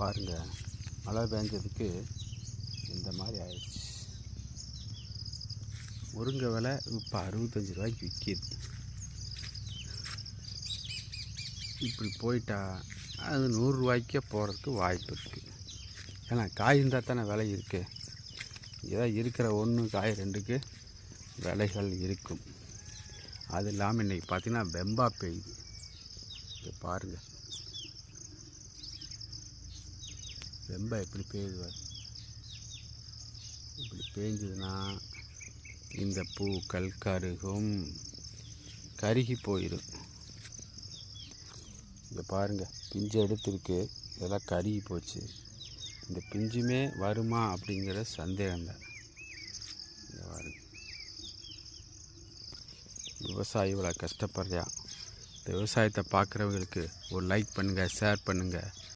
பாருங்கள் மழை பெஞ்சதுக்கு இந்த மாதிரி ஆயிடுச்சு. முருங்கை விலை இப்போ அறுபத்தஞ்சி ரூபாய்க்கு விற்கிது இப்படி போயிட்டா அது நூறுரூவாய்க்கே போகிறதுக்கு வாய்ப்பு இருக்குது ஏன்னா காய் இருந்தால் தானே விலை இருக்குது ஏதாவது இருக்கிற ஒன்று காய் ரெண்டுக்கு விலைகள் இருக்கும். அது இல்லாமல் இன்றைக்கி பார்த்திங்கன்னா வெம்பா பெய்யுது. இங்கே பாருங்கள் ரொம்ப எப்படி பெய்யுது இப்படி பேஞ்சதுன்னா இந்த பூக்கள் கருகும் கருகி போயிடும் இங்கே பாருங்கள் பிஞ்சு எடுத்துருக்கு இதெல்லாம் கருகி போச்சு. இந்த பிஞ்சுமே வருமா அப்படிங்கிற சந்தேகம் தான். இங்கே பாருங்க. விவசாயி இவ்வளோ கஷ்டப்படுறியா இந்த விவசாயத்தை பார்க்குறவங்களுக்கு ஒரு லைக் பண்ணுங்கள் ஷேர் பண்ணுங்கள்